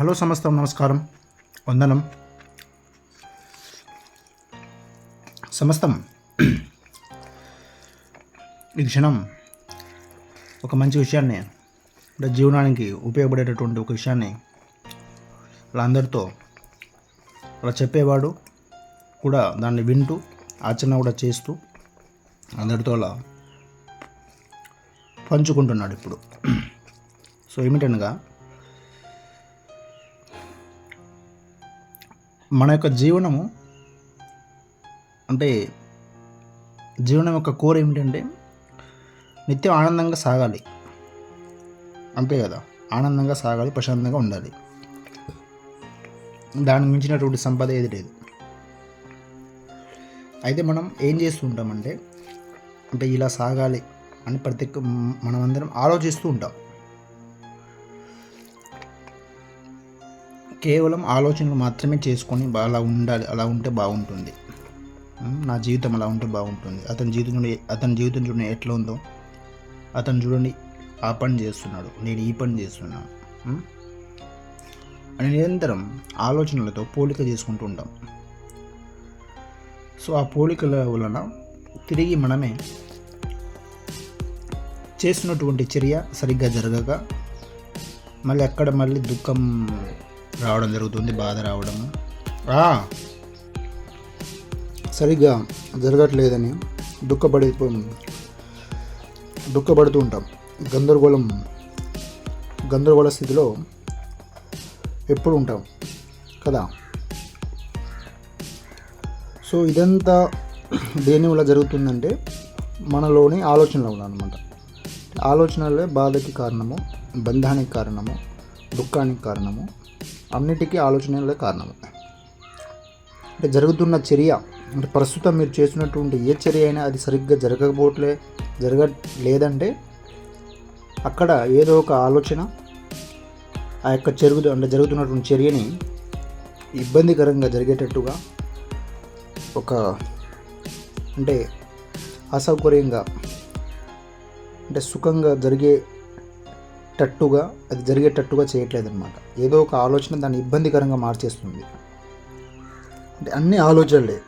Hello సమస్తం నమస్కారం. వందనం. సమస్తం. ఈ క్షణం ఒక మంచి విషయాన్ని జీవనానికి ఉపయోగపడేటటువంటి ఒక విషయాన్ని అలా అందరితో అలా చెప్పేవాడు కూడా దాన్ని వింటూ ఆచరణ కూడా చేస్తూ అందరితో అలా పంచుకుంటున్నాడు ఇప్పుడు. సో ఏమిటనగా మన యొక్క జీవనము అంటే జీవనం యొక్క కోర్ ఏమిటంటే నిత్యం ఆనందంగా సాగాలి. అంతే కదా? ఆనందంగా సాగాలి ప్రశాంతంగా ఉండాలి. దానికి మించినటువంటి సంపద ఏది లేదు. అయితే మనం ఏం చేస్తూ ఉంటామంటే అంటే ఇలా సాగాలి అని ప్రతి మనమందరం ఆలోచిస్తూ ఉంటాం. కేవలం ఆలోచనలు మాత్రమే చేసుకొని అలా ఉండాలి అలా ఉంటే బాగుంటుంది. నా జీవితం అలా ఉంటే బాగుంటుంది. అతని జీవితం చూడండి అతని జీవితం చూడండి ఎట్లా ఉందో. అతను చూడండి ఆ పని చేస్తున్నాడు నేను ఈ పని చేస్తున్నాను. అని నిరంతరం ఆలోచనలతో పోలిక చేసుకుంటూ ఉంటాం. సో ఆ పోలికల వలన తిరిగి మనమే చేస్తున్నటువంటి చర్య సరిగ్గా జరగక మళ్ళీ అక్కడ మళ్ళీ దుఃఖం రావడం జరుగుతుంది బాధ రావడము సరిగ్గా జరగట్లేదని దుఃఖపడి దుఃఖపడుతూ ఉంటాం. గందరగోళం గందరగోళ స్థితిలో ఎప్పుడు ఉంటాం? కదా. సో ఇదంతా దేని వల్ల జరుగుతుందంటే మనలోని ఆలోచనల వల్ల అనమాట ఆలోచనలే బాధకి కారణము బంధానికి కారణము దుఃఖానికి కారణము. అన్నిటికీ ఆలోచనలే కారణం అంటే జరుగుతున్న చర్య అంటే ప్రస్తుతం మీరు చేస్తున్నటువంటి ఏ చర్య అయినా అది సరిగ్గా జరగకపోవట్లే జరగ లేదంటే అక్కడ ఏదో ఒక ఆలోచన ఆ యొక్క జరుగుతు అంటే జరుగుతున్నటువంటి చర్యని ఇబ్బందికరంగా జరిగేటట్టుగా ఒక అంటే అసౌకర్యంగా అంటే సుఖంగా జరిగే జరిగేటట్టుగా అది జరిగేటట్టుగా చేయట్లేదన్నమాట. ఏదో ఒక ఆలోచన దాన్ని ఇబ్బందికరంగా మార్చేస్తుంది. అంటే అన్ని ఆలోచనలే.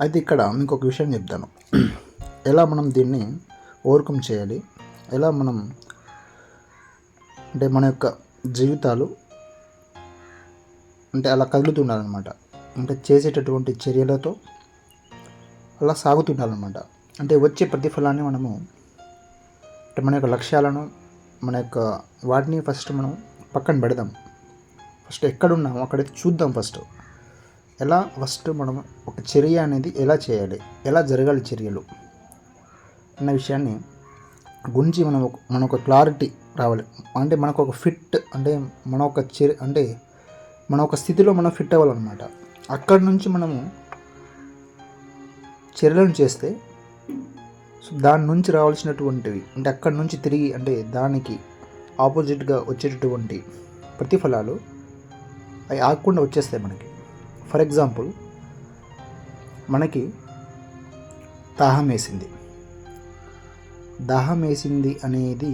అయితే ఇక్కడ మీకు ఒక విషయం చెప్తాను. ఎలా మనం దీన్ని ఓవర్కమ్ చేయాలి? ఎలా మనం అంటే మన యొక్క జీవితాలు అంటే అలా కదులుతుండాలన్నమాట. అంటే చేసేటటువంటి చర్యలతో అలా సాగుతుండాలన్నమాట. అంటే వచ్చే ప్రతిఫలాన్ని మనము అంటే మన యొక్క లక్ష్యాలను మన యొక్క వాటిని ఫస్ట్ మనం పక్కన పెడదాం. ఫస్ట్ ఎక్కడున్నామో అక్కడైతే చూద్దాం ఫస్ట్ ఎలా ఫస్ట్ మనం ఒక చర్య అనేది ఎలా చేయాలి ఎలా జరగాలి చర్యలు అన్న విషయాన్ని గురించి మనం ఒక- మన ఒక క్లారిటీ రావాలి. అంటే మనకు ఒక ఫిట్ అంటే మన ఒక చర్య అంటే మన ఒక స్థితిలో మనం ఫిట్ అవ్వాలన్నమాట. అక్కడి నుంచి మనము చర్యలను చేస్తే సో దాని నుంచి రావాల్సినటువంటివి అంటే అక్కడి నుంచి తిరిగి అంటే దానికి ఆపోజిట్గా వచ్చేటటువంటి ప్రతిఫలాలు అవి ఆగకుండా వచ్చేస్తాయి మనకి. ఫర్ ఎగ్జాంపుల్ మనకి దాహం వేసింది. దాహం వేసింది అనేది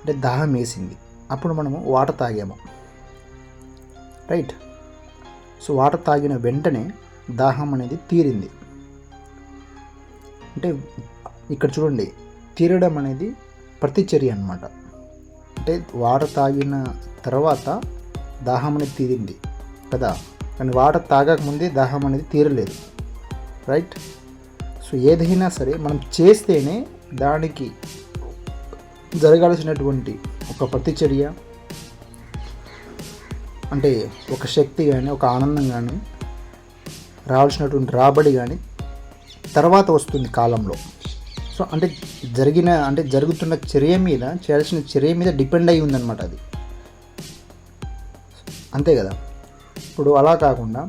అంటే దాహం వేసింది. అప్పుడు మనము వాటర్ తాగాము. రైట్ సో వాటర్ తాగిన వెంటనే దాహం అనేది తీరింది. అంటే ఇక్కడ చూడండి తీరడం అనేది ప్రతిచర్య అన్నమాట. అంటే వాటర్ తాగిన తర్వాత దాహం అనేది తీరింది కదా? కానీ వాటర్ తాగకముందే దాహం అనేది తీరలేదు. రైట్? సో ఏదైనా సరే మనం చేస్తేనే దానికి జరగాల్సినటువంటి ఒక ప్రతిచర్య అంటే ఒక శక్తి కానీ ఒక ఆనందం కానీ రావాల్సినటువంటి రాబడి కానీ తర్వాత వస్తుంది కాలంలో. సో అంటే జరిగిన అంటే జరుగుతున్న చర్య మీద చేయాల్సిన చర్య మీద డిపెండ్ అయి ఉందన్నమాట అది. అంతే కదా? ఇప్పుడు అలా కాకుండా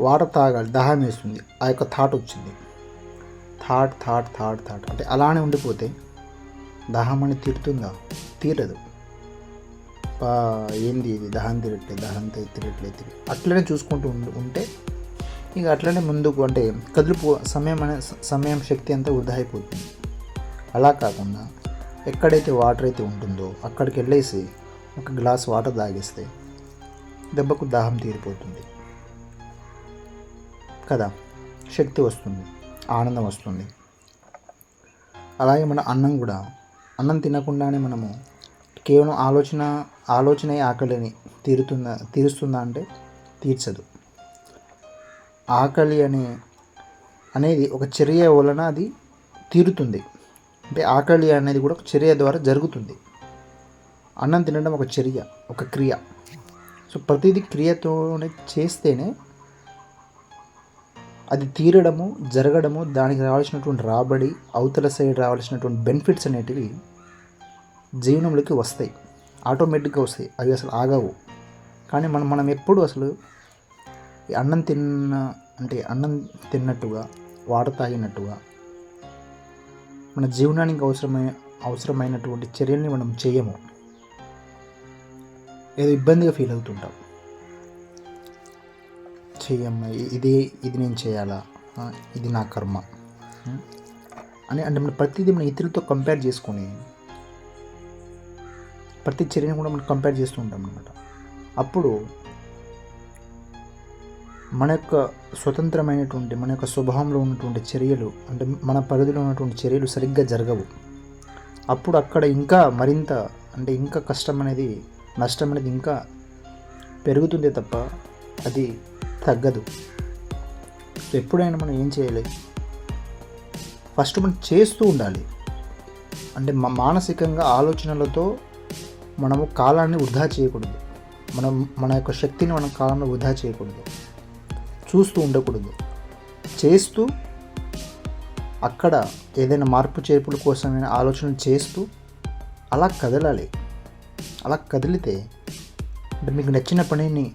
వాటర్ తాగాలి దాహం వేస్తుంది. ఆ యొక్క థాట్ వచ్చింది. Thought thought thought thought. అంటే అలానే ఉండిపోతే దాహం అని తీరుతుందా? తీరదు. పా ఏంది ఇది? దహం తిరగట్లేదు దహం తి- తిరిగి అట్లనే చూసుకుంటూ ఉంటే ఇక అట్లనే ముందుకు అంటే కదిలిపో సమయం అనే సమయం శక్తి అంతా వృధా అయిపోతుంది అలా కాకుండా ఎక్కడైతే వాటర్ అయితే ఉంటుందో అక్కడికి వెళ్ళేసి ఒక గ్లాస్ వాటర్ తాగేస్తే దెబ్బకు దాహం తీరిపోతుంది. కదా? శక్తి వస్తుంది ఆనందం వస్తుంది. అలాగే మన అన్నం కూడా అన్నం తినకుండానే మనము కేవలం ఆలోచన ఆలోచన ఆకలిని తీరుతుందా తీరుస్తుందా అంటే తీర్చదు. ఆకలి అనే అనేది ఒక చర్య వలన అది తీరుతుంది. అంటే ఆకలి అనేది కూడా ఒక చర్య ద్వారా జరుగుతుంది. అన్నం తినడం ఒక చర్య ఒక క్రియ. సో ప్రతిదీ క్రియతోనే చేస్తేనే అది తీరడము జరగడము దానికి రావాల్సినటువంటి రాబడి అవతల సైడ్ రావాల్సినటువంటి బెనిఫిట్స్ అనేటివి జీవనంలోకి వస్తాయి. ఆటోమేటిక్గా వస్తాయి. అవి అసలు ఆగవు. కానీ మనం మనం ఎప్పుడు అసలు అన్నం తిన్న అంటే అన్నం తిన్నట్టుగా వాటర్ తాగినట్టుగా మన జీవనానికి అవసరమై అవసరమైనటువంటి చర్యల్ని మనం చేయము. ఏదో ఇబ్బందిగా ఫీల్ అవుతుంటాం. చెయ్యమ్మ ఇది ఇది నేను చేయాలా? ఇది నా కర్మ. అని అంటే మనం ప్రతిదీ మన ఇతరులతో కంపేర్ చేసుకొని ప్రతి చర్యను కూడా మనం కంపేర్ చేస్తూ ఉంటాం అనమాట అప్పుడు మన యొక్క స్వతంత్రమైనటువంటి మన యొక్క స్వభావంలో ఉన్నటువంటి చర్యలు అంటే మన పరిధిలో ఉన్నటువంటి చర్యలు సరిగ్గా జరగవు. అప్పుడు అక్కడ ఇంకా మరింత అంటే ఇంకా కష్టం అనేది నష్టం అనేది ఇంకా పెరుగుతుంది తప్ప అది తగ్గదు. ఎప్పుడైనా మనం ఏం చేయాలి? ఫస్ట్ మనం చేస్తూ ఉండాలి. అంటే మా మానసికంగా ఆలోచనలతో మనము కాలాన్ని వృధా చేయకూడదు. మనం మన యొక్క శక్తిని మనం కాలంలో వృధా చేయకూడదు. చూస్తూ ఉండకూడదు. చేస్తూ అక్కడ ఏదైనా మార్పు చేర్పుల కోసమైనా ఆలోచన చేస్తూ అలా కదలాలి. అలా కదిలితే అంటే మీకు నచ్చిన పనిని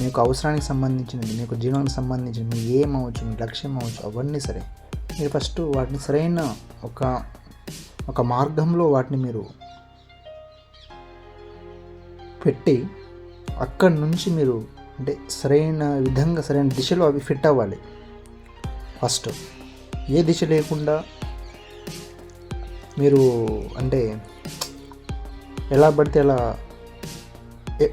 మీకు అవసరానికి సంబంధించినది మీకు జీవనానికి సంబంధించిన మీ ఏం అవ్వచ్చు మీ లక్ష్యం అవ్వచ్చు అవన్నీ సరే. మీరు ఫస్ట్ వాటిని సరైన ఒక ఒక మార్గంలో వాటిని మీరు పెట్టి అక్కడి నుంచి మీరు అంటే సరైన విధంగా సరైన దిశలో అవి ఫిట్ అవ్వాలి. ఫస్ట్ ఏ దిశ లేకుండా మీరు అంటే ఎలా పడితే అలా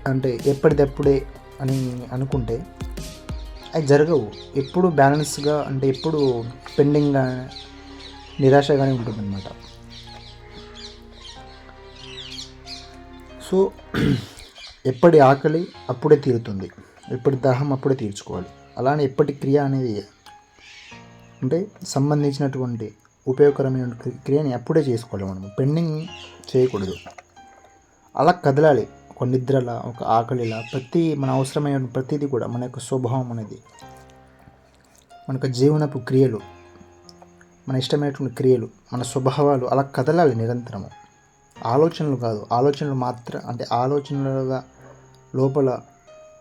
అంటే ఎప్పటిదప్పుడే అని అనుకుంటే అవి జరగవు. ఎప్పుడు బ్యాలెన్స్గా అంటే ఎప్పుడు పెండింగ్గా నిరాశగానే ఉంటుందన్నమాట. సో ఎప్పటి ఆకలి అప్పుడే తీరుతుంది. ఎప్పటి దాహం అప్పుడే తీర్చుకోవాలి. అలానే ఎప్పటి క్రియ అనేది అంటే సంబంధించినటువంటి ఉపయోగకరమైన క్రియని అప్పుడే చేసుకోవాలి మనం. పెండింగ్ చేయకూడదు. అలా కదలాలి. ఒక నిద్రలా ఒక ఆకలిలా ప్రతి మన అవసరమైన ప్రతిదీ కూడా మన యొక్క స్వభావం అనేది మన యొక్క జీవనపు క్రియలు మన ఇష్టమైనటువంటి క్రియలు మన స్వభావాలు అలా కదలాలి నిరంతరము. ఆలోచనలు కాదు. ఆలోచనలు మాత్రం అంటే ఆలోచనలుగా లోపల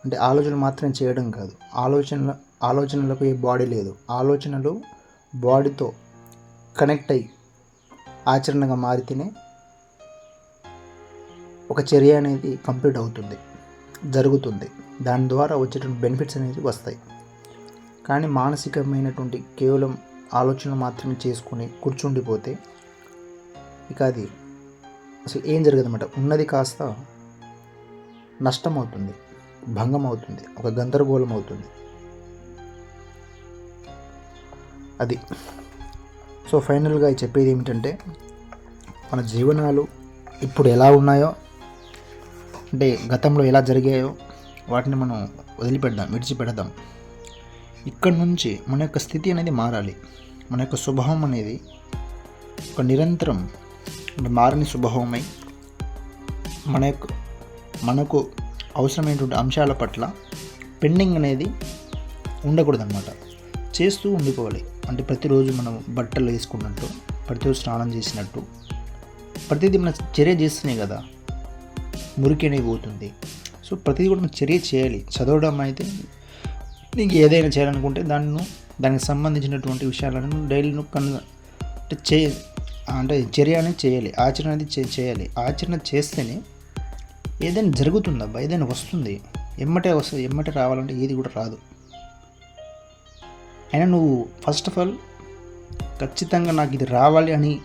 అంటే ఆలోచనలు మాత్రం చేయడం కాదు. ఆలోచనల ఆలోచనలకు ఏ బాడీ లేదు. ఆలోచనలు బాడీతో కనెక్ట్ అయ్యి ఆచరణగా మారితేనే ఒక చర్య అనేది కంప్లీట్ అవుతుంది జరుగుతుంది. దాని ద్వారా వచ్చేటువంటి బెనిఫిట్స్ అనేది వస్తాయి. కానీ మానసికమైనటువంటి కేవలం ఆలోచనలు మాత్రమే చేసుకుని కూర్చుండిపోతే ఇక అది అసలు ఏం జరగదన్నమాట. ఉన్నది కాస్త నష్టం అవుతుంది భంగం అవుతుంది ఒక గందరగోళం అవుతుంది. అది. సో ఫైనల్గా చెప్పేది ఏమిటంటే మన జీవనాలు ఇప్పుడు ఎలా ఉన్నాయో అంటే గతంలో ఎలా జరిగాయో వాటిని మనం వదిలిపెడదాం విడిచిపెడదాం. ఇక్కడి నుంచి మన యొక్క స్థితి అనేది మారాలి. మన యొక్క స్వభావం అనేది ఒక నిరంతరం మారని స్వభావమై మన యొక్క మనకు అవసరమైనటువంటి అంశాల పట్ల పెండింగ్ అనేది ఉండకూడదన్నమాట. చేస్తూ ఉండిపోవాలి. అంటే ప్రతిరోజు మనం బట్టలు వేసుకున్నట్టు ప్రతిరోజు స్నానం చేసినట్టు ప్రతిదీ మన చర్య చేస్తున్నాయి కదా మురికి అనేది పోతుంది. సో ప్రతిదీ కూడా మనం చర్య చేయాలి. చదవడం అయితే నీకు ఏదైనా చేయాలనుకుంటే దాన్ని దానికి సంబంధించినటువంటి విషయాలను డైలీ నువ్వు కన్ అంటే చే అంటే చర్య అనేది చేయాలి. ఆచరణ అనేది చేయాలి. ఆచరణ చేస్తేనే ఏదైనా జరుగుతుందబ్బా ఏదైనా వస్తుంది. ఎమ్మటే వస్తుంది ఎమ్మటే రావాలంటే ఏది కూడా రాదు. అయినా నువ్వు ఫస్ట్ ఆఫ్ ఆల్ ఖచ్చితంగా నాకు ఇది రావాలి అని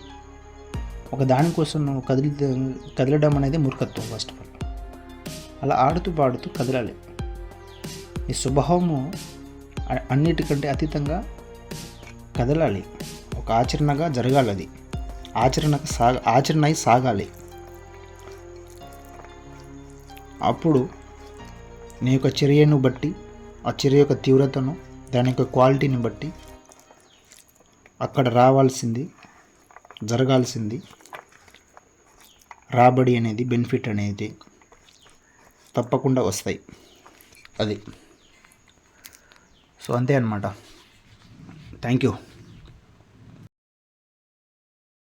ఒక దానికోసం నువ్వు కదిలి కదలడం అనేది మూర్ఖత్వం ఫస్ట్ ఆఫ్ ఆల్ అలా ఆడుతూ పాడుతూ కదలాలి. ఈ స్వభావము అన్నిటికంటే అతీతంగా కదలాలి. ఒక ఆచరణగా జరగాలి అది. ఆచరణ సాగ ఆచరణ అయి సాగాలి. అప్పుడు నీ యొక్క చర్యను బట్టి ఆ చర్య యొక్క తీవ్రతను దాని యొక్క క్వాలిటీని బట్టి అక్కడ రావాల్సింది జరగాల్సింది రాబడి అనేది బెనిఫిట్ అనేది తప్పకుండా వస్తాయి. అది. సో అంతే అనమాట థ్యాంక్ యూ.